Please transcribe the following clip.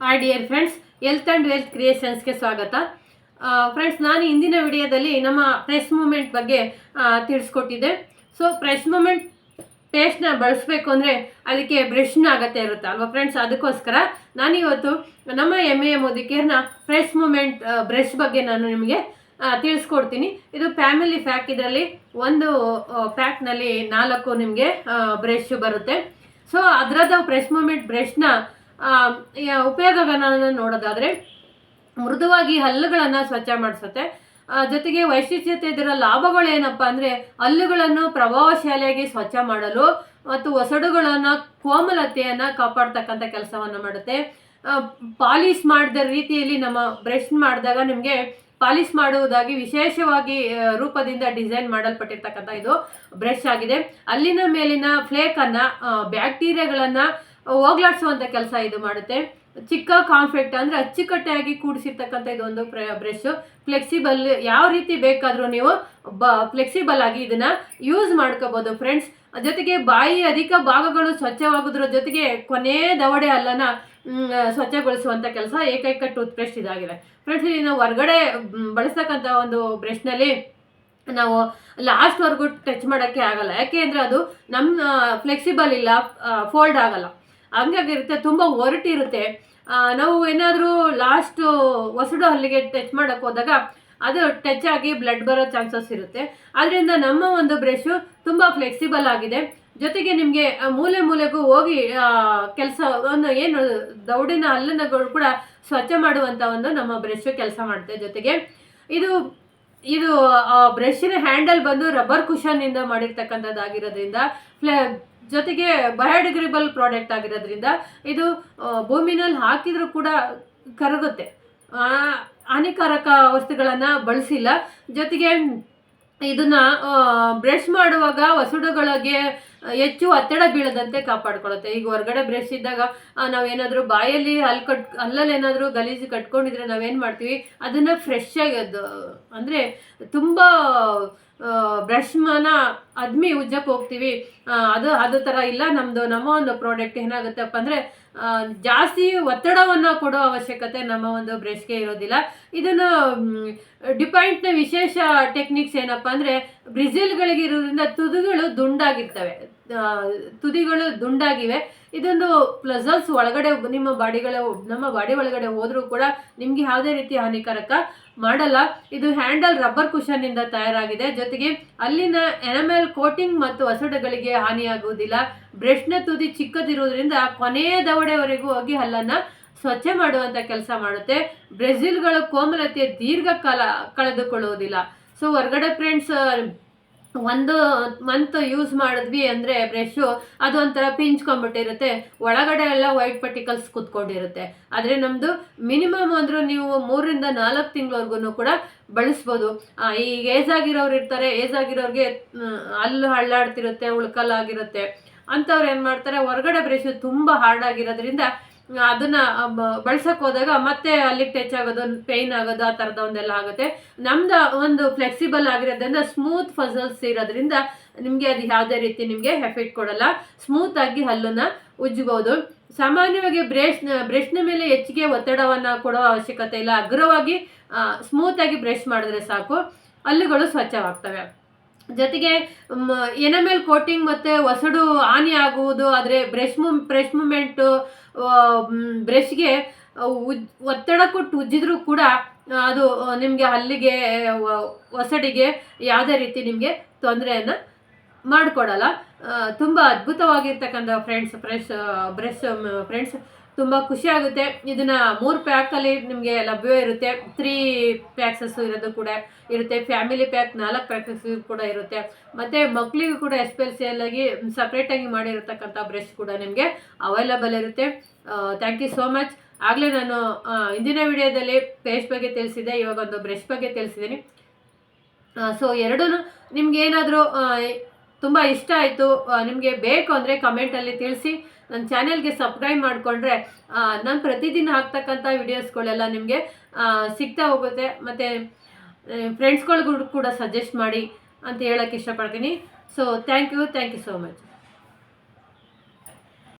Hi dear friends health and wealth ಕ್ರಿಯೇಷನ್ಸ್ಗೆ ಸ್ವಾಗತ. Friends ನಾನು ಇಂದಿನ ವಿಡಿಯೋದಲ್ಲಿ ನಮ್ಮ ಪ್ರೆಸ್ ಮೂಮೆಂಟ್ ಬಗ್ಗೆ ಆ, ತಿಳಿಸ್ಕೊಟ್ಟಿದ್ದೆ. ಸೊ ಪ್ರೆಸ್ ಮೂಮೆಂಟ್ ಪೇಸ್ಟ್ನ ಬಳಸಬೇಕು ಅಂದರೆ ಅದಕ್ಕೆ ಬ್ರಷ್ನ ಆಗತ್ತೆ ಇರುತ್ತೆ ಅಲ್ವಾ ಫ್ರೆಂಡ್ಸ್ ಅದಕ್ಕೋಸ್ಕರ ನಾನಿವತ್ತು ನಮ್ಮ ಎಂ ಎ ಮೋದಿಕೇರ್ನ ಪ್ರೆಸ್ ಮೂಮೆಂಟ್ ಬ್ರಷ್ ಬಗ್ಗೆ ನಾನು ನಿಮಗೆ ಆ, ತಿಳಿಸ್ಕೊಡ್ತೀನಿ. ಇದು ಫ್ಯಾಮಿಲಿ ಪ್ಯಾಕ್ ಇದರಲ್ಲಿ ಒಂದು ಪ್ಯಾಕ್ನಲ್ಲಿ ನಾಲ್ಕು ನಿಮಗೆ ಬ್ರಷ್ ಬರುತ್ತೆ. ಸೊ ಅದರದ ಪ್ರೆಸ್ ಮೂಮೆಂಟ್ ಬ್ರಷ್ನ ಉಪಯೋಗಗಳನ್ನು ನೋಡೋದಾದರೆ ಮೃದುವಾಗಿ ಹಲ್ಲುಗಳನ್ನು ಸ್ವಚ್ಛ ಮಾಡಿಸುತ್ತೆ. ಜೊತೆಗೆ ವೈಶಿಷ್ಟ್ಯತೆ ಇದರ ಲಾಭಗಳು ಏನಪ್ಪ ಅಂದರೆ ಹಲ್ಲುಗಳನ್ನು ಪ್ರಭಾವಶಾಲಿಯಾಗಿ ಸ್ವಚ್ಛ ಮಾಡಲು ಮತ್ತು ಒಸಡುಗಳನ್ನು, ಕೋಮಲತೆಯನ್ನು ಕಾಪಾಡ್ತಕ್ಕಂಥ ಕೆಲಸವನ್ನು ಮಾಡುತ್ತೆ. ಪಾಲಿಶ್ ಮಾಡಿದ ರೀತಿಯಲ್ಲಿ ನಮ್ಮ ಬ್ರಷ್ ಮಾಡಿದಾಗ ನಿಮಗೆ ಪಾಲಿಶ್ ಮಾಡುವುದಾಗಿ ವಿಶೇಷವಾಗಿ ರೂಪದಿಂದ ಡಿಸೈನ್ ಮಾಡಲ್ಪಟ್ಟಿರ್ತಕ್ಕಂಥ ಇದು ಬ್ರಷ್ ಆಗಿದೆ. ಅಲ್ಲಿನ ಮೇಲಿನ ಫ್ಲೇಕನ್ನು ಬ್ಯಾಕ್ಟೀರಿಯಾಗಳನ್ನು ಹೋಗ್ಲಾಡಿಸುವಂಥ ಕೆಲಸ ಇದು ಮಾಡುತ್ತೆ. ಚಿಕ್ಕ ಕಾನ್ಫೆಕ್ಟ್ ಅಂದರೆ ಅಚ್ಚುಕಟ್ಟಾಗಿ ಕೂಡಿಸಿರ್ತಕ್ಕಂಥ ಇದೊಂದು ಬ್ರಷ್ ಫ್ಲೆಕ್ಸಿಬಲ್ ಯಾವ ರೀತಿ ಬೇಕಾದರೂ ನೀವು ಬ ಫ್ಲೆಕ್ಸಿಬಲ್ ಆಗಿ ಇದನ್ನ ಯೂಸ್ ಮಾಡ್ಕೋಬೋದು ಫ್ರೆಂಡ್ಸ್ ಜೊತೆಗೆ ಬಾಯಿ ಅಧಿಕ ಭಾಗಗಳು ಸ್ವಚ್ಛವಾಗೋದ್ರ ಜೊತೆಗೆ ಕೊನೆ ದವಡೆ ಅಲ್ಲನ ಸ್ವಚ್ಛಗೊಳಿಸುವಂಥ ಕೆಲಸ ಏಕೈಕ ಟೂತ್ ಬ್ರಷ್ ಇದಾಗಿದೆ. ಫ್ರೆಂಡ್ಸ್ ಇಲ್ಲಿ ನಾವು ಹೊರಗಡೆ ಬಳಸ್ತಕ್ಕಂಥ ಒಂದು ಬ್ರಷ್ನಲ್ಲಿ ನಾವು ಲಾಸ್ಟ್ವರೆಗೂ ಟಚ್ ಮಾಡೋಕ್ಕೆ ಆಗಲ್ಲ. ಯಾಕೆ ಅಂದರೆ ಅದು ನಮ್ಮ ಫ್ಲೆಕ್ಸಿಬಲ್ ಇಲ್ಲ ಫೋಲ್ಡ್ ಆಗಲ್ಲ. ಹಂಗಾಗಿರುತ್ತೆ ತುಂಬ ಒರಟಿರುತ್ತೆ. ನಾವು ಏನಾದರೂ ಲಾಸ್ಟು ಹೊಸಡು ಹಲ್ಲಿಗೆ ಟಚ್ ಮಾಡೋಕ್ಕೆ ಹೋದಾಗ ಅದು ಟಚ್ ಆಗಿ ಬ್ಲಡ್ ಬರೋ ಚಾನ್ಸಸ್ ಇರುತ್ತೆ. ಆದ್ದರಿಂದ ನಮ್ಮ ಒಂದು ಬ್ರಷು ತುಂಬ ಫ್ಲೆಕ್ಸಿಬಲ್ ಆಗಿದೆ. ಜೊತೆಗೆ ನಿಮಗೆ ಮೂಲೆ ಮೂಲೆಗೂ ಹೋಗಿ ಕೆಲಸ ಏನು ದೌಡಿನ ಹಲ್ಲುಗಳು ಕೂಡ ಸ್ವಚ್ಛ ಮಾಡುವಂಥ ಒಂದು ನಮ್ಮ ಬ್ರಷ್ ಕೆಲಸ ಮಾಡುತ್ತೆ. ಜೊತೆಗೆ ಇದು ಇದು ಬ್ರಷಿನ ಹ್ಯಾಂಡಲ್ ಬಂದು ರಬ್ಬರ್ ಕುಷನ್ನಿಂದ ಮಾಡಿರ್ತಕ್ಕಂಥದ್ದಾಗಿರೋದ್ರಿಂದ, ಫ್ಲೆ ಜೊತೆಗೆ ಬಯೋಡಿಗ್ರೇಬಲ್ ಪ್ರಾಡಕ್ಟ್ ಆಗಿರೋದ್ರಿಂದ ಇದು ಭೂಮಿನಲ್ಲಿ ಹಾಕಿದರೂ ಕೂಡ ಕರಗುತ್ತೆ. ಹಾನಿಕಾರಕ ವಸ್ತುಗಳನ್ನು ಬಳಸಿಲ್ಲ. ಜೊತೆಗೆ ಇದನ್ನ ಬ್ರಷ್ ಮಾಡುವಾಗ ವಸುಡುಗಳಿಗೆ ಹೆಚ್ಚು ಒತ್ತಡ ಬೀಳದಂತೆ ಕಾಪಾಡ್ಕೊಳ್ಳುತ್ತೆ ಈಗ ಹೊರಗಡೆ ಬ್ರಷ್ ಇದ್ದಾಗ ನಾವೇನಾದರೂ ಬಾಯಲ್ಲಿ ಹಲ್ ಕಟ್ ಅಲ್ಲಲ್ಲಿ ಏನಾದರೂ ಗಲೀಜು ಕಟ್ಕೊಂಡಿದ್ರೆ ನಾವೇನು ಮಾಡ್ತೀವಿ? ಅದನ್ನು ಫ್ರೆಶ್ ಆಗಿ ಅದು, ಅಂದರೆ ತುಂಬ ಬ್ರಷ್ ಮನ ಅದ್ಮಿ ಉಜ್ಜಕ್ಕೆ ಹೋಗ್ತೀವಿ. ಅದು ಅದು ಥರ ಇಲ್ಲ. ನಮ್ಮದು ನಮ್ಮ ಒಂದು ಪ್ರಾಡಕ್ಟ್ ಏನಾಗುತ್ತಪ್ಪ ಅಂದರೆ ಜಾಸ್ತಿ ಒತ್ತಡವನ್ನು ಕೊಡೋ ಅವಶ್ಯಕತೆ ನಮ್ಮ ಒಂದು ಬ್ರಷ್ಗೆ ಇರೋದಿಲ್ಲ. ಇದನ್ನು ಡಿಪಾಯಿಂಟ್ನ ವಿಶೇಷ ಟೆಕ್ನಿಕ್ಸ್ ಏನಪ್ಪ ಅಂದರೆ ಬ್ರಿಜಿಲ್ಗಳಿಗೆ ಇರೋದ್ರಿಂದ ತುದುಗಳು ದುಂಡಾಗಿರ್ತವೆ. ತುದಿಗಳು ದುಂಡಾಗಿವೆ. ಇದೊಂದು ಪ್ಲಸಲ್ಸ್ ಒಳಗಡೆ ನಿಮ್ಮ ಬಾಡಿಗಳ ನಮ್ಮ ಬಾಡಿ ಒಳಗಡೆ ಹೋದರೂ ಕೂಡ ನಿಮಗೆ ಯಾವುದೇ ರೀತಿ ಹಾನಿಕಾರಕ ಮಾಡಲ್ಲ. ಇದು ಹ್ಯಾಂಡಲ್ ರಬ್ಬರ್ ಕುಷನ್ನಿಂದ ತಯಾರಾಗಿದೆ. ಜೊತೆಗೆ ಅಲ್ಲಿನ ಎನಮೆಲ್ ಕೋಟಿಂಗ್ ಮತ್ತು ಹಸಡುಗಳಿಗೆ ಹಾನಿಯಾಗುವುದಿಲ್ಲ. ಬ್ರಷ್ನ ತುದಿ ಚಿಕ್ಕದಿರುವುದರಿಂದ ಕೊನೆಯ ದವಡೆವರೆಗೂ ಹೋಗಿ ಹಲ್ಲನ್ನು ಸ್ವಚ್ಛ ಮಾಡುವಂಥ ಕೆಲಸ ಮಾಡುತ್ತೆ. ಬ್ರೆಜಿಲ್ಗಳ ಕೋಮಲತೆ ದೀರ್ಘಕಾಲ ಕಳೆದುಕೊಳ್ಳುವುದಿಲ್ಲ. ಸೊ ಹೊರಗಡೆ ಫ್ರೆಂಡ್ಸ್ ಒಂದು ಮಂತ್ ಯೂಸ್ ಮಾಡಿದ್ವಿ ಅಂದರೆ ಬ್ರಷು ಅದು ಒಂಥರ ಪಿಂಚ್ಕೊಂಡ್ಬಿಟ್ಟಿರುತ್ತೆ ಒಳಗಡೆ ಎಲ್ಲ ವೈಟ್ ಪರ್ಟಿಕಲ್ಸ್ ಕುತ್ಕೊಂಡಿರುತ್ತೆ. ಆದರೆ ನಮ್ಮದು ಮಿನಿಮಮ್ ಅಂದರೂ ನೀವು ಮೂರರಿಂದ ನಾಲ್ಕು ತಿಂಗಳವರೆಗೂ ಕೂಡ ಬಳಸ್ಬೋದು. ಈ ಏಜ್ ಆಗಿರೋರು ಇರ್ತಾರೆ ಏಜ್ ಆಗಿರೋರಿಗೆ ಅಲ್ಲಿ ಹಳ್ಳಾಡ್ತಿರುತ್ತೆ, ಉಳ್ಕಲ್ಲಾಗಿರುತ್ತೆ. ಅಂಥವ್ರು ಏನು ಮಾಡ್ತಾರೆ, ಹೊರಗಡೆ ಬ್ರಷ್ ತುಂಬ ಹಾರ್ಡ್ ಆಗಿರೋದ್ರಿಂದ ಅದನ್ನ ಬಳಸೋಕೆ ಹೋದಾಗ ಮತ್ತೆ ಅಲ್ಲಿಗೆ ಟಚ್ ಆಗೋದು ಪೇಯ್ನ್ ಆಗೋದು, ಆ ಥರದ ಒಂದೆಲ್ಲ ಆಗುತ್ತೆ. ನಮ್ದು ಒಂದು ಫ್ಲೆಕ್ಸಿಬಲ್ ಆಗಿರೋದ್ರಿಂದ ಸ್ಮೂತ್ ಫಸಲ್ಸ್ ಇರೋದ್ರಿಂದ ನಿಮಗೆ ಅದು ಯಾವುದೇ ರೀತಿ ನಿಮಗೆ ಎಫೆಕ್ಟ್ ಕೊಡಲ್ಲ. ಸ್ಮೂತ್ ಆಗಿ ಹಲ್ಲನ್ನ ಉಜ್ಜಬಹುದು ಸಾಮಾನ್ಯವಾಗಿ ಬ್ರಷ್, ಬ್ರಷ್ನ ಮೇಲೆ ಹೆಚ್ಚಿಗೆ ಒತ್ತಡವನ್ನು ಕೊಡೋ ಅವಶ್ಯಕತೆ ಇಲ್ಲ. ಅಗ್ರವಾಗಿ ಸ್ಮೂತ್ ಆಗಿ ಬ್ರಷ್ ಮಾಡಿದ್ರೆ ಸಾಕು. ಹಲ್ಲುಗಳು ಸ್ವಚ್ಛವಾಗ್ತವೆ. ಜೊತೆಗೆ ಎನಮೆಲ್ ಕೋಟಿಂಗ್ ಮತ್ತು ಒಸಡು ಹಾನಿ ಆಗುವುದು, ಆದರೆ ಬ್ರಷ್ ಮು ಬ್ರಷ್ ಮೂಮೆಂಟು ಬ್ರಷ್ಗೆ ಒತ್ತಡ ಕೊಟ್ಟು ಉಜ್ಜಿದ್ರೂ ಕೂಡ ಅದು ನಿಮಗೆ ಹಲ್ಲಿಗೆ ಒಸಡಿಗೆ ಯಾವುದೇ ರೀತಿ ನಿಮಗೆ ತೊಂದರೆಯನ್ನು ಮಾಡಿಕೊಡಲ್ಲ. ತುಂಬ ಅದ್ಭುತವಾಗಿರ್ತಕ್ಕಂಥ ಫ್ರೆಂಡ್ಸ್ ಫ್ರೆಶ್ ಬ್ರಷ್ ಫ್ರೆಂಡ್ಸ್ ತುಂಬ ಖುಷಿ ಆಗುತ್ತೆ. ಇದನ್ನ ಮೂರು ಪ್ಯಾಕಲ್ಲಿ ನಿಮಗೆ ಲಭ್ಯ ಇರುತ್ತೆ. ತ್ರೀ ಪ್ಯಾಕ್ಸಸ್ಸು ಇರೋದು ಕೂಡ ಇರುತ್ತೆ. ಫ್ಯಾಮಿಲಿ ಪ್ಯಾಕ್ ನಾಲ್ಕು ಪ್ಯಾಕ್ಸಸ್ ಕೂಡ ಇರುತ್ತೆ. ಮತ್ತು ಮಕ್ಕಳಿಗೂ ಕೂಡ ಎಸ್ಪೆಷಲ್ ಆಗಿ ಸಪ್ರೇಟಾಗಿ ಮಾಡಿರತಕ್ಕಂಥ ಬ್ರಷ್ ಕೂಡ ನಿಮಗೆ ಅವೈಲಬಲ್ ಇರುತ್ತೆ. ಥ್ಯಾಂಕ್ ಯು ಸೋ ಮಚ್ ಆಗಲೇ ನಾನು ಇಂದಿನ ವಿಡಿಯೋದಲ್ಲಿ ಪೇಸ್ಟ್ ಬಗ್ಗೆ ತಿಳಿಸಿದೆ ಇವಾಗ ಒಂದು ಬ್ರಷ್ ಬಗ್ಗೆ ತಿಳಿಸಿದ್ದೀನಿ. ಸೊ ಎರಡೂ ನಿಮ್ಗೆ ಏನಾದರೂ ತುಂಬ ಇಷ್ಟ ಆಯಿತು. ನಿಮಗೆ ಬೇಕು ಅಂದರೆ ಕಮೆಂಟಲ್ಲಿ ತಿಳಿಸಿ. ನನ್ನ ಚಾನೆಲ್ಗೆ ಸಬ್ಸ್ಕ್ರೈಬ್ ಮಾಡಿಕೊಂಡ್ರೆ ನಾನು ಪ್ರತಿದಿನ ಹಾಕ್ತಕ್ಕಂಥ ವಿಡಿಯೋಸ್ಗಳೆಲ್ಲ ನಿಮಗೆ ಸಿಗ್ತಾ ಹೋಗುತ್ತೆ. ಮತ್ತು ಫ್ರೆಂಡ್ಸ್ಗಳಿಗೂ ಕೂಡ ಸಜೆಸ್ಟ್ ಮಾಡಿ ಅಂತ ಹೇಳೋಕ್ಕೆ ಇಷ್ಟಪಡ್ತೀನಿ. So thank you thank you so much